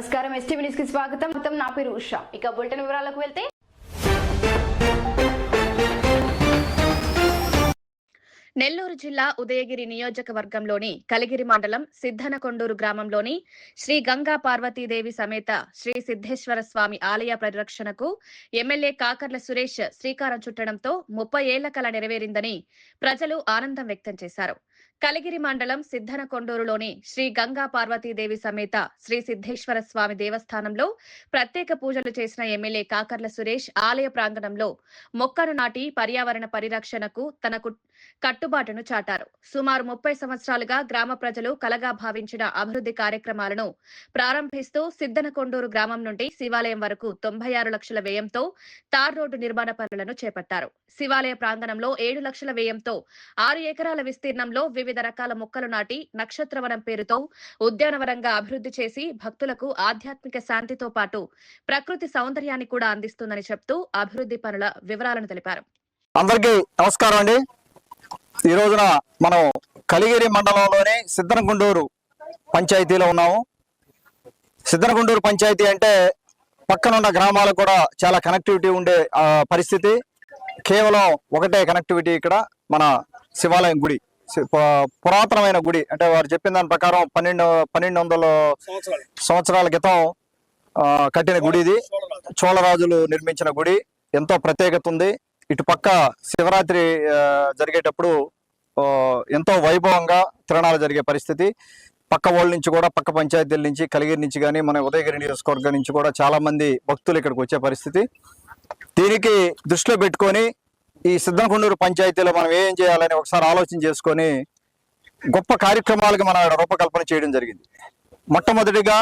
నమస్కారం. ఎస్టీవీ న్యూస్కి స్వాగతం. మొత్తం నా పేరు ఉషా. ఇక బులెటిన్ వివరాలకు వెళ్తే నెల్లూరు జిల్లా ఉదయగిరి నియోజకవర్గంలోని కలిగిరి మండలం సిద్ధనకొండూరు గ్రామంలోని శ్రీ గంగా పార్వతీదేవి సమేత శ్రీ సిద్ధేశ్వర స్వామి ఆలయ పరిరక్షణకు ఎమ్మెల్యే కాకర్ల సురేష్ శ్రీకారం చుట్టడంతో ముప్పై ఏళ్ళ కల నెరవేరిందని ప్రజలు ఆనందం వ్యక్తం చేశారు. కలిగిరి మండలం సిద్ధనకొండూరులోని శ్రీ గంగా పార్వతీదేవి సమేత శ్రీ సిద్ధేశ్వర స్వామి దేవస్థానంలో ప్రత్యేక పూజలు చేసిన ఎమ్మెల్యే కాకర్ల సురేష్ ఆలయ ప్రాంగణంలో మొక్కను నాటి పర్యావరణ పరిరక్షణకు తనకు కట్టుబాటును చాటారు. సుమారు ముప్పై సంవత్సరాలుగా గ్రామ ప్రజలు కలగా భావించిన అభివృద్ధి కార్యక్రమాలను ప్రారంభిస్తూ సిద్ధనకొండూరు గ్రామం నుండి శివాలయం వరకు తొంభై ఆరు లక్షల వ్యయంతో తార్ రోడ్డు నిర్మాణ పనులను చేపట్టారు. శివాలయ ప్రాంగణంలో ఏడు లక్షల వ్యయంతో ఆరు ఎకరాల విస్తీర్ణంలో వివిధ వివిధ రకాల మొక్కలు నాటి నక్షత్రవనం పేరుతో ఉద్యానవనంగా అభివృద్ధి చేసి భక్తులకు ఆధ్యాత్మిక శాంతితో పాటు ప్రకృతి సౌందర్యాన్ని కూడా అందిస్తుందని చెప్తూ అభివృద్ధి పనుల వివరాలను తెలిపారు. అందరికీ నమస్కారం అండి. ఈ రోజున మనం కలిగిరి మండలంలోని సిద్ధనగుండూరు పంచాయతీలో ఉన్నాము. సిద్ధనగుండూరు పంచాయతీ అంటే పక్కనున్న గ్రామాలకు కూడా చాలా కనెక్టివిటీ ఉండే పరిస్థితి. కేవలం ఒకటే కనెక్టివిటీ ఇక్కడ మన శివాలయం గుడి. పురాతనమైన గుడి. అంటే వారు చెప్పిన దాని ప్రకారం పన్నెండు పన్నెండు వందల సంవత్సరాల క్రితం కట్టిన గుడి ఇది చోళరాజులు నిర్మించిన గుడి. ఎంతో ప్రత్యేకత ఉంది. ఇటు పక్క శివరాత్రి జరిగేటప్పుడు ఎంతో వైభవంగా తిరణాలు జరిగే పరిస్థితి. పక్క ఊళ్ళ నుంచి కూడా పక్క పంచాయతీల నుంచి కలిగిరి నుంచి కానీ మన ఉదయగిరి నియోజకవర్గం నుంచి కూడా చాలా మంది భక్తులు ఇక్కడికి వచ్చే పరిస్థితి. దీనికి దృష్టిలో పెట్టుకొని ఈ సిద్ధనకొండూరు పంచాయతీలో మనం ఏం చేయాలని ఒకసారి ఆలోచన చేసుకొని గొప్ప కార్యక్రమాలకు మనం ఇక్కడ రూపకల్పన చేయడం జరిగింది. మొట్టమొదటిగా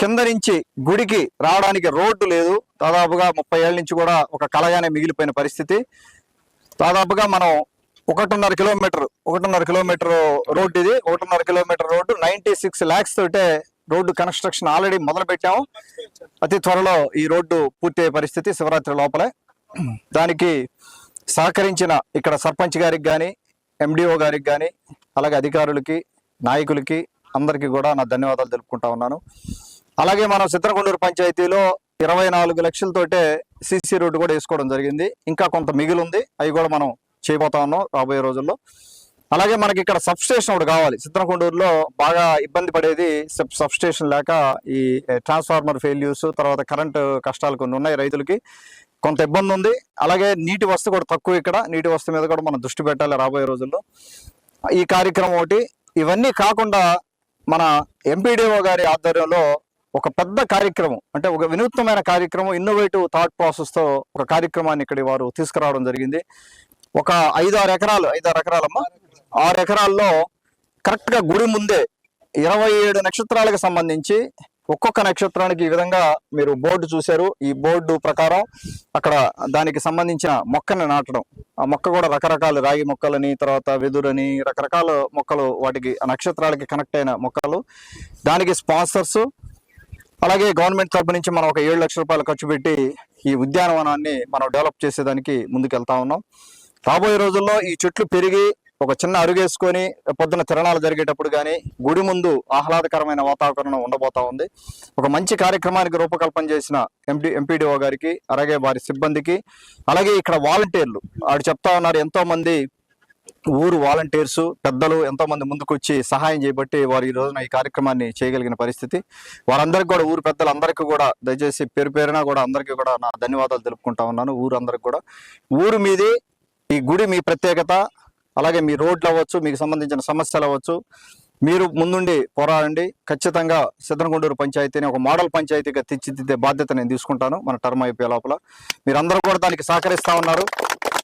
కింద నుంచి గుడికి రావడానికి రోడ్డు లేదు. దాదాపుగా ముప్పై ఏళ్ళ నుంచి కూడా ఒక కళగానే మిగిలిపోయిన పరిస్థితి. దాదాపుగా మనం ఒకటిన్నర కిలోమీటర్ ఒకటిన్నర కిలోమీటర్ రోడ్డు ఇది. ఒకటిన్నర kilometre road ninety six lakhs తోటే రోడ్డు కన్స్ట్రక్షన్ ఆల్రెడీ మొదలు పెట్టాము అతి త్వరలో ఈ రోడ్డు పూర్తి పరిస్థితి శివరాత్రి లోపలే. దానికి సహకరించిన ఇక్కడ సర్పంచ్ గారికి కానీ ఎండిఓ గారికి కానీ అలాగే అధికారులకి నాయకులకి అందరికీ కూడా నా ధన్యవాదాలు తెలుపుకుంటా ఉన్నాను. అలాగే మనం చిత్రకొండూరు పంచాయతీలో ఇరవై నాలుగు లక్షలతోటే సిసి రోడ్డు కూడా వేసుకోవడం జరిగింది. ఇంకా కొంత మిగిలి ఉంది అవి కూడా మనం చేయబోతా ఉన్నాం రాబోయే రోజుల్లో. అలాగే మనకి ఇక్కడ సబ్స్టేషన్ ఒకటి కావాలి. చిత్రకొండూరులో బాగా ఇబ్బంది పడేది సబ్ స్టేషన్ లేక ఈ ట్రాన్స్ఫార్మర్ ఫెయిల్యూస్ తర్వాత కరెంటు కష్టాలు కొన్ని ఉన్నాయి రైతులకి. కొంత ఇబ్బంది ఉంది. అలాగే నీటి వస్తు కూడా తక్కువ ఇక్కడ. నీటి వస్తు మీద కూడా మనం దృష్టి పెట్టాలి రాబోయే రోజుల్లో. ఈ కార్యక్రమం ఒకటి. ఇవన్నీ కాకుండా మన ఎంపీడీఓ గారి ఆధ్వర్యంలో ఒక పెద్ద కార్యక్రమం అంటే ఒక వినూత్నమైన కార్యక్రమం ఇన్నోవేటివ్ థాట్ ప్రాసెస్తో ఒక కార్యక్రమాన్ని ఇక్కడ వారు తీసుకురావడం జరిగింది. ఒక ఐదు ఆరు ఎకరాలు ఐదారు ఎకరాలమ్మా. ఆరు ఎకరాల్లో కరెక్ట్గా గుడి ముందే ఇరవై ఏడు నక్షత్రాలకు సంబంధించి ఒక్కొక్క నక్షత్రానికి ఈ విధంగా మీరు బోర్డు చూశారు. ఈ బోర్డు ప్రకారం అక్కడ దానికి సంబంధించిన మొక్కని నాటడం. ఆ మొక్క కూడా రకరకాల రాగి మొక్కలని తర్వాత వెదురని రకరకాల మొక్కలు వాటికి ఆ నక్షత్రాలకి కనెక్ట్ అయిన మొక్కలు. దానికి స్పాన్సర్స్ అలాగే గవర్నమెంట్ తరపు నుంచి మనం ఒక ఏడు లక్షల రూపాయలు ఖర్చు పెట్టి ఈ ఉద్యానవనాన్ని మనం డెవలప్ చేసేదానికి ముందుకెళ్తా ఉన్నాం. రాబోయే రోజుల్లో ఈ చెట్లు పెరిగి ఒక చిన్న అరుగేసుకొని పొద్దున తిరణాలు జరిగేటప్పుడు కానీ గుడి ముందు ఆహ్లాదకరమైన వాతావరణం ఉండబోతా ఉంది. ఒక మంచి కార్యక్రమానికి రూపకల్పన చేసిన ఎంపీ ఎంపీడీఓ గారికి అలాగే వారి సిబ్బందికి అలాగే ఇక్కడ వాలంటీర్లు. ఆడు చెప్తా ఉన్నారు ఎంతో మంది ఊరు వాలంటీర్స్ పెద్దలు ఎంతో మంది సహాయం చేయబట్టి వారు ఈ రోజున ఈ కార్యక్రమాన్ని చేయగలిగిన పరిస్థితి. వారందరికీ కూడా ఊరు పెద్దలందరికీ కూడా దయచేసి పేరు పేరున కూడా అందరికీ కూడా నా ధన్యవాదాలు తెలుపుకుంటా ఉన్నాను ఊరు అందరికి కూడా. ఊరు మీది ఈ గుడి మీ ప్రత్యేకత అలాగే మీ రోడ్లు అవ్వచ్చు మీకు సంబంధించిన సమస్యలు అవ్వచ్చు మీరు ముందుండి పోరాడండి. ఖచ్చితంగా సిద్ధనగుండూరు పంచాయతీని ఒక మోడల్ పంచాయతీగా తీర్చిదిద్దే బాధ్యత నేను తీసుకుంటాను మన టర్మ్ అయిపోయే లోపల. మీరందరూ కూడా దానికి సహకరిస్తూ ఉన్నారు.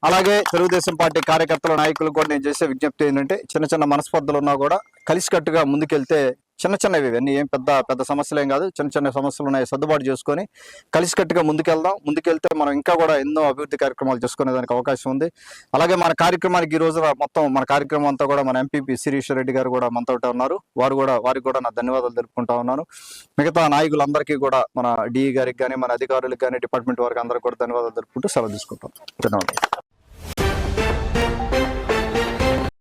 అలాగే తెలుగుదేశం పార్టీ కార్యకర్తల నాయకులు కూడా నేను చేసే విజ్ఞప్తి ఏంటంటే చిన్న చిన్న మనస్పర్ధలు ఉన్నా కూడా కలిసికట్టుగా ముందుకెళ్తే చిన్న చిన్నవి ఇవన్నీ ఏం పెద్ద పెద్ద సమస్యలు ఏం కాదు. చిన్న చిన్న సమస్యలు ఉన్నాయి. సర్దుబాటు చేసుకొని కలిసికట్టుగా ముందుకెళ్దాం. ముందుకెళ్తే మనం ఇంకా కూడా ఎన్నో అభివృద్ధి కార్యక్రమాలు చేసుకునేదానికి అవకాశం ఉంది. అలాగే మన కార్యక్రమానికి ఈ రోజు మొత్తం మన కార్యక్రమం అంతా కూడా మన ఎంపీపీ శిరీష్ రెడ్డి గారు కూడా మనతో ఉన్నారు. వారు కూడా వారికి కూడా నా ధన్యవాదాలు తెలుపుకుంటా ఉన్నాను. మిగతా నాయకులందరికీ కూడా మన డిఈ గారికి కానీ మన అధికారులకు కానీ డిపార్ట్మెంట్ వారికి అందరికీ కూడా ధన్యవాదాలు తెలుపుకుంటూ సెలవు తీసుకుంటాం. ధన్యవాదాలు.